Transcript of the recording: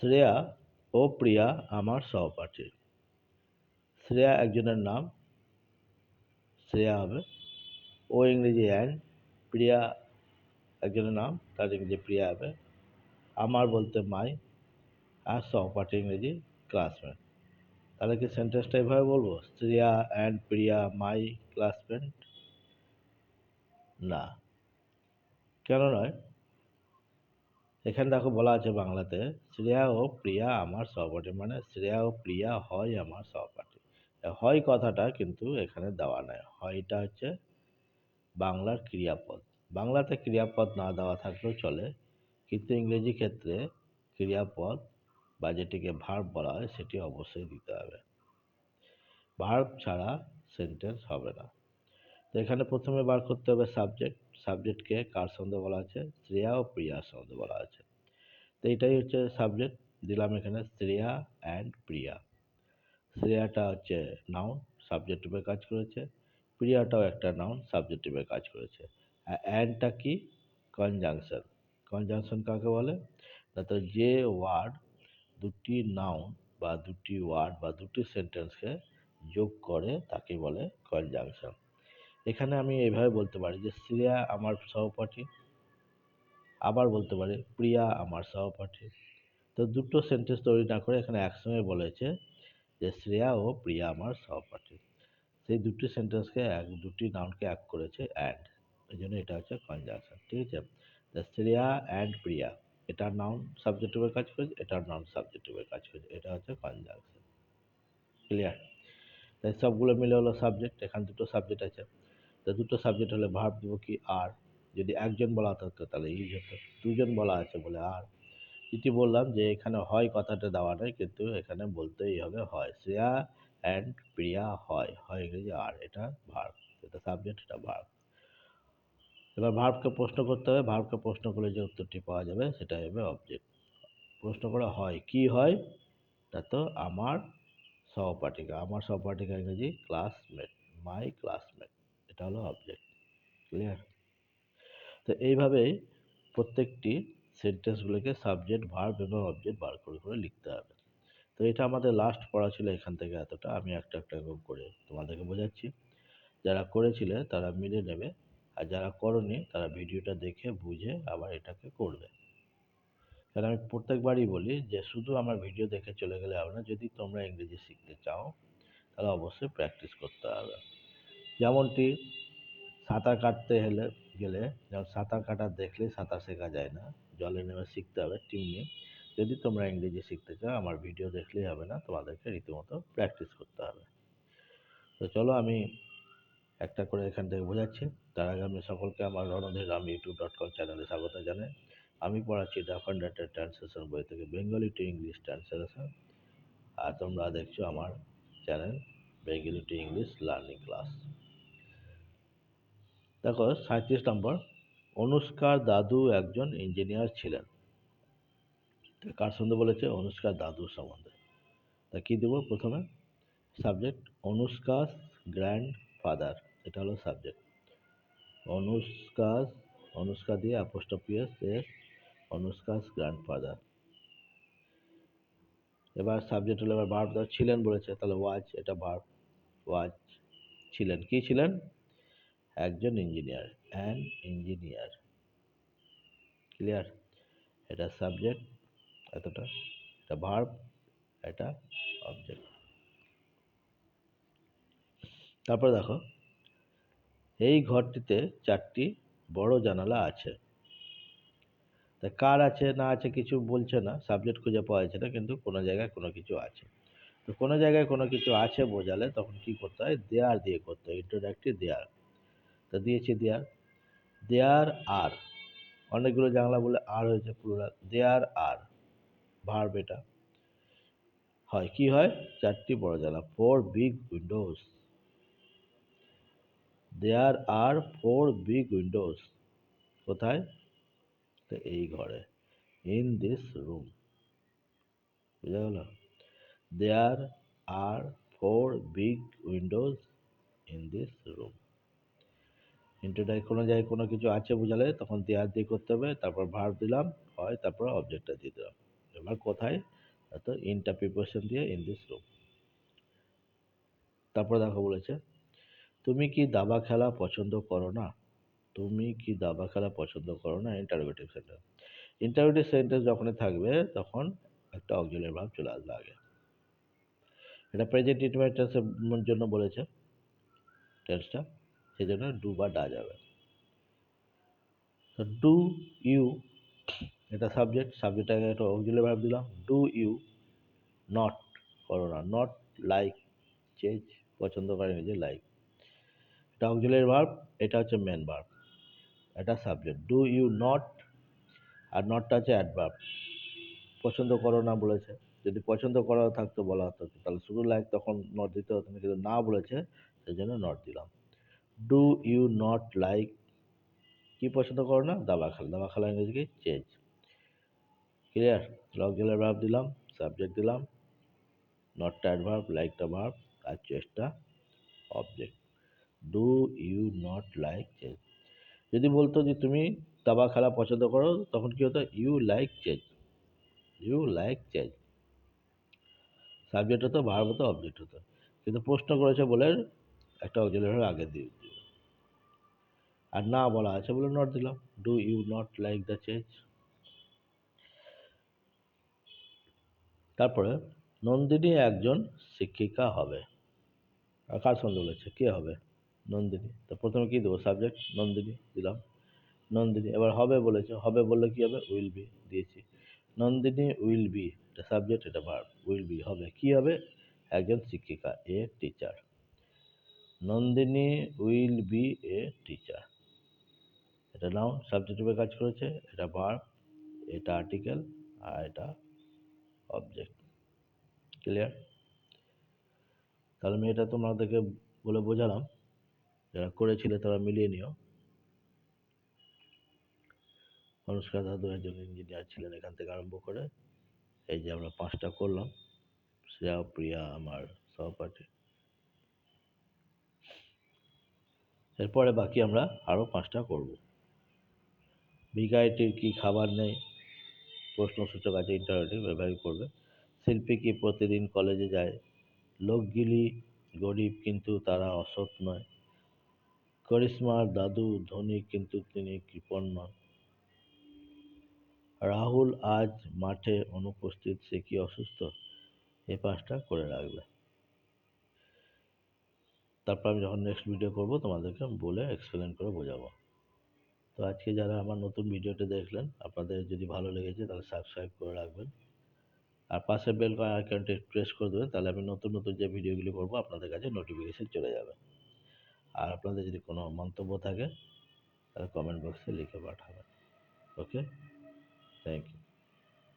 শ্রেয়া ও প্রিয়া আমার সহপাঠী। শ্রেয়া একজনের নাম, শ্রেয়া হবে। ও ইংরেজি অ্যান্ড প্রিয়া একজনের নাম, তার ইংরেজি প্রিয়া হবে। আমার বলতে মাই আর সহপাঠী ইংরেজি ক্লাসমেট। তাহলে কি সেন্টেন্সটা এভাবে বলব? Shreya and Priya my classmate? না। কেন নয়? এখানে দেখো বলা আছে বাংলাতে, শ্রেয়া ও প্রিয়া আমার সহপাঠী। মানে শ্রেয়া ও প্রিয়া হয় আমার সহপাঠী। হয় কথাটা কিন্তু এখানে দেওয়া নাই। হয়টা হচ্ছে বাংলার ক্রিয়াপদ। বাংলাতে ক্রিয়াপদ না দেওয়া থাকলেও চলে, কিন্তু ইংরেজি ক্ষেত্রে ক্রিয়াপদ বা যেটিকে ভার্ব বলা হয়, সেটি অবশ্যই দিতে হবে। ভার্ব ছাড়া সেন্টেন্স হবে না। তো এখানে প্রথমে বার করতে হবে সাবজেক্ট সাবজেক্টকে কার সঙ্গে বলা আছে? শ্রেয়া ও প্রিয়ার সঙ্গে বলা আছে। তো এইটাই হচ্ছে সাবজেক্ট দিলাম এখানে শ্রেয়া অ্যান্ড প্রিয়া। শ্রেয়াটা হচ্ছে নাউন সাবজেক্ট কাজ করেছে। প্রিয়াটাও একটা নাউন সাবজেক্ট রূপে কাজ করেছে। অ্যান্ডটা কি? কনজাংশন কনজাংশন কাকে বলে? তো যে ওয়ার্ড দুটি নাউন বা দুটি ওয়ার্ড বা দুটি সেন্টেন্সকে যোগ করে তাকে বলে কনজাংশন এখানে আমি এইভাবে বলতে পারি যে, শ্রেয়া আমার সহপাঠী, আবার বলতে পারি প্রিয়া আমার সহপাঠী। তো দুটো সেন্টেন্স তৈরি না করে এখানে একসঙ্গে বলেছে যে, শ্রেয়া ও প্রিয়া আমার সহপাঠী। সেই দুটি সেন্টেন্সকে এক, দুটি নাউনকে এক করেছে অ্যান্ড এই জন্য এটা হচ্ছে কনজাংশন ঠিক আছে? দ্য শ্রেয়া অ্যান্ড প্রিয়া এটার নাউন সাবজেক্ট রূপে কাজ করেছে এটার নাউন সাবজেক্ট রূপে কাজ করেছে, এটা হচ্ছে কনজাংশন ক্লিয়ার তাই সবগুলো মিলে হলো সাবজেক্ট এখানে দুটো সাবজেক্ট আছে। তো দুটো সাবজেক্ট হলে ভার্ব দেবো কি আর? যদি একজন বলা থাকতো তাহলে ইজ হতো। দুজন বলা আছে বলে আর। যেটি বললাম যে, এখানে হয় কথাটা দেওয়া নেই কিন্তু এখানে বলতেই হবে হয়। শ্রেয়া অ্যান্ড প্রিয়া হয়। হয় ইংরেজি আর, এটা ভার্ব এটা সাবজেক্ট এটা ভার্ব এবার ভার্বকে প্রশ্ন করতে হবে। ভার্বকে প্রশ্ন করলে যে উত্তরটি পাওয়া যাবে সেটা হবে অবজেক্ট প্রশ্ন করা হয়, কি হয়? তা তো আমার সহপাঠিকা। আমার সহপাঠিকা ইংরেজি ক্লাসমেট মাই ক্লাসমেট এটা হলো অবজেক্ট ক্লিয়ার তো এইভাবেই প্রত্যেকটি সেন্টেন্সগুলোকে সাবজেক্ট ভার্ব এবং অবজেক্ট বার করে করে লিখতে হবে। তো এটা আমাদের লাস্ট পড়া ছিল এখান থেকে এতটা। আমি একটা একটা করে তোমাদেরকে বোঝাচ্ছি। যারা করেছিলে তারা মিলে নেবে। আর যারা করনি তারা ভিডিওটা দেখে, বুঝে আবার এটাকে করবে। কারণ আমি প্রত্যেকবারই বলি যে শুধু আমার ভিডিও দেখে চলে গেলে হবে না। যদি তোমরা ইংরেজি শিখতে চাও, তাহলে অবশ্যই প্র্যাকটিস করতে হবে। যেমনটি সাঁতার কাটতে হলে, গেলে, যেমন সাঁতার কাটা দেখলে সাঁতার শেখা যায় না। জলে নেমে শিখতে হবে, টিম নিয়ে। যদি তোমরা ইংরেজি শিখতে চাও, আমার ভিডিও দেখলেই হবে না, তোমাদেরকে রীতিমতো প্র্যাকটিস করতে হবে। তো চলো আমি একটা করে এখান থেকে বোঝাচ্ছি। তার আগে আমি সকলকে আমার Randhir Ram YouTube dot com চ্যানেলে স্বাগত জানাই। আমি পড়াচ্ছি ডাফান ডাটা ট্রান্সলেশন বই থেকে, বেঙ্গলি টু ইংলিশ ট্রান্সলেশন। আর তোমরা দেখছ আমার channel, Bengali to English learning class. দেখো সাঁত্রিশ নম্বর। অনুষ্কার দাদু একজন ইঞ্জিনিয়ার ছিলেন। কার সম্বন্ধে বলেছে? অনুষ্কার দাদু সম্বন্ধে। তা কী দেবো প্রথমে? সাবজেক্ট অনুষ্কাস গ্র্যান্ড ফাদার এটা হলো সাবজেক্ট অনুষ্কাস, অনুষ্কা দিয়ে অ্যাপোস্টপিয়াস এস অনুষ্কাস গ্র্যান্ডফাদার এবার সাবজেক্ট হলো এবার ভার্ব ছিলেন বলেছে, তাহলে ওয়াজ এটা ভার্ব ওয়াজ ছিলেন। কি ছিলেন? একজন ইঞ্জিনিয়ার অ্যান ইঞ্জিনিয়ার ক্লিয়ার এটা সাবজেক্ট এতটা। এটা ভার্ব এটা অবজেক্ট তারপরে দেখো, এই ঘরটিতে চারটি বড় জানালা আছে। তা কার আছে, না আছে কিছু বলছে না সাবজেক্ট খুঁজে পাওয়া যাচ্ছে না, কিন্তু কোনো জায়গায় কোনো কিছু আছে। তো কোনো জায়গায় কোনো কিছু আছে বোঝালে তখন কী করতে হয়? দেয়ার দিয়ে করতে হয় ইন্ট্রোডাক্টরি দেয়ার তা দিয়েছি দেয়ার। দেয়ার আর। অনেকগুলো জানলা বলে আর হয়েছে প্লুরাল দেয়ার আর। ভার্ব এটা হয়, কি হয়? চারটি বড় জানলা। Four big windows there are four big windows কোথায়? তো এই ঘরে। ইন দিস রুম বুঝা গেল? There are four big windows in this room ইন্টুটাই কোনো জায়গায় কোনো কিছু আছে বোঝালে তখন দেয়ার দিয়ে করতে হবে, তারপর ভার্ব দিলাম, হয় তারপর অবজেক্টটা দিয়ে দিলাম। এবার কোথায়? তো ইনটা প্রিপারেশন দিয়ে ইন দিস রুম তারপর দেখো বলেছে, তুমি কি দাবা খেলা পছন্দ করো না? তুমি কি দাবা খেলা পছন্দ করো না? ইন্টারোগেটিভ সেন্টেন্স ইন্টারোগেটিভ সেন্টেন্স যখনই থাকবে, তখন একটা অক্সিলারি ভার্ব চলে আসবে আগে। এটা প্রেজেন্ট ইনডিফাইন টেন্সের জন্য বলেছে টেন্সটা সেই জন্য ডু বা ডা যাবে। তো ডু ইউ, এটা সাবজেক্ট সাবজেক্টটাকে একটা অক্সিলারি ভার্ব দিলাম। ডু ইউ নট করো না নট লাইক, চেঞ্জ পছন্দ করে নিজে লাইক। এটা অক্সিলারি ভার্ব এটা হচ্ছে মেন ভার্ব এটা সাবজেক্ট, ডু ইউ নট, আর নটটা হচ্ছে অ্যাডভার্ব পছন্দ করো না বলেছে, যদি পছন্দ করা থাকতো বলা হতো, তাহলে শুধু লাইক তখন নট দিতে হতো না, কিন্তু না বলেছে, সেই জন্য নট দিলাম। ডু ইউ নট লাইক কি পছন্দ করো না? দাবা খেলা। দাবা খেলা ইংরেজি কি? চেঞ্জ ক্লিয়ার অক্সিলারি ভার্ব দিলাম সাবজেক্ট দিলাম। নটটা অ্যাডভার্ব লাইকটা ভার্ব আর চেষ্টা object do you not like change যদি বলতো যে তুমি দাবা খেলা পছন্দ করো, তখন কি হতো? You like change you like change subject হতো ভার্ব হতো অবজেক্ট হতো। কিন্তু প্রশ্ন করেছে বলে একটা অক্সিলারি আগে দিয়ে আর না বলা আছে বলে নট দিলাম। Do you not like the change তারপরে, নন্দিনী একজন শিক্ষিকা হবে। কার সঙ্গে বলেছে? কে হবে? নন্দিনী। তো প্রথমে কী দেবো? সাবজেক্ট নন্দিনী দিলাম। নন্দিনী, এবার হবে বলেছে। হবে বললে কী হবে? উইল বি দিয়েছি। নন্দিনী উইল বি এটা সাবজেক্ট এটা ভার্ব উইল বি হবে। কি হবে? একজন শিক্ষিকা a teacher Nandini will be a teacher এটা নাউন সাবজেক্ট রূপে কাজ করেছে, এটা ভার্ব এটা আর্টিকেল আর এটা অবজেক্ট ক্লিয়ার তাহলে আমি এটা তোমাদেরকে বলে বোঝালাম, যারা করেছিলে তারা মিলিয়ে নিও। অনুষ্কা দাদু একজন ইঞ্জিনিয়ার ছিলেন এখান থেকে আরম্ভ করে। এই যে আমরা পাঁচটা করলাম, শ্রেয়া, প্রিয়া, আমার সহপাঠী। এরপরে বাকি আমরা আরও পাঁচটা করব। ভিকারিটির কি খাবার নেই? প্রশ্নসূচক আছে ইন্টারনেটিভ ব্যবহার করবে শিল্পী কি প্রতিদিন কলেজে যায়? লোকগিলি গরিব কিন্তু তারা অসৎ নয়। করিশ্মার দাদু, ধনী কিন্তু তিনি কৃপণ নন। রাহুল আজ মাঠে অনুপস্থিত, সে কি অসুস্থ? এই পাঁচটা করে রাখবে। তারপর আমি যখন নেক্সট ভিডিও করব, তোমাদেরকে বলে এক্সপ্লেন করে বোঝাবো। তো আজকে যারা আমার নতুন ভিডিওটা দেখলেন, আপনাদের যদি ভালো লেগেছে তাহলে সাবস্ক্রাইব করে রাখবেন। আর পাশে বেল আইকনটি প্রেস করে দেবেন, তাহলে আমি নতুন নতুন যে ভিডিওগুলি করব, আপনাদের কাছে নোটিফিকেশান চলে যাবে। আর আপনাদের যদি কোনো মন্তব্য থাকে, তাহলে কমেন্ট বক্সে লিখে পাঠাবেন। Okay thank you